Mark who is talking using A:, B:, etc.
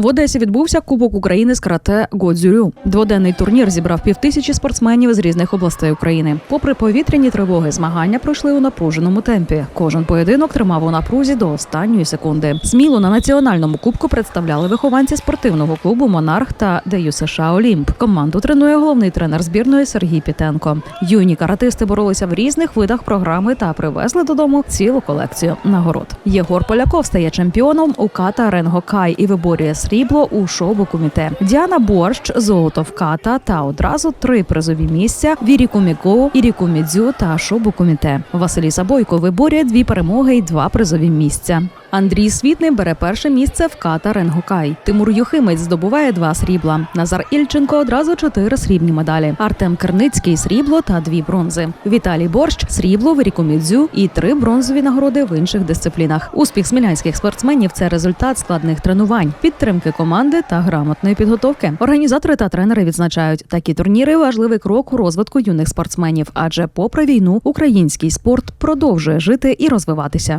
A: В Одесі відбувся Кубок України з карате Годзюрю. Дводенний турнір зібрав півтисячі спортсменів з різних областей України. Попри повітряні тривоги, змагання пройшли у напруженому темпі. Кожен поєдинок тримав у напрузі до останньої секунди. Сміло на національному кубку представляли вихованці спортивного клубу Монарх та ДЮ США Олімп. Команду тренує головний тренер збірної Сергій Пітенко. Юні каратисти боролися в різних видах програми та привезли додому цілу колекцію нагород. Єгор Поляков стає чемпіоном у ката Ренгокай і виборює срібло у шоу куміте. Діана Борщ золото в ката та одразу три призові місця Вірі Іріку Ірі Кумідзю та шобу куміте. Василіса Бойко виборює дві перемоги і два призові місця. Андрій Світний бере перше місце в ката Ренгокай. Тимур Юхимець здобуває два срібла. Назар Ільченко одразу чотири срібні медалі. Артем Керницький срібло та дві бронзи. Віталій Борщ срібло в Рікомідзю і три бронзові нагороди в інших дисциплінах. Успіх смілянських спортсменів це результат складних тренувань, підтримки команди та грамотної підготовки. Організатори та тренери відзначають, такі турніри важливий крок у розвитку юних спортсменів, адже попри війну український спорт продовжує жити і розвиватися.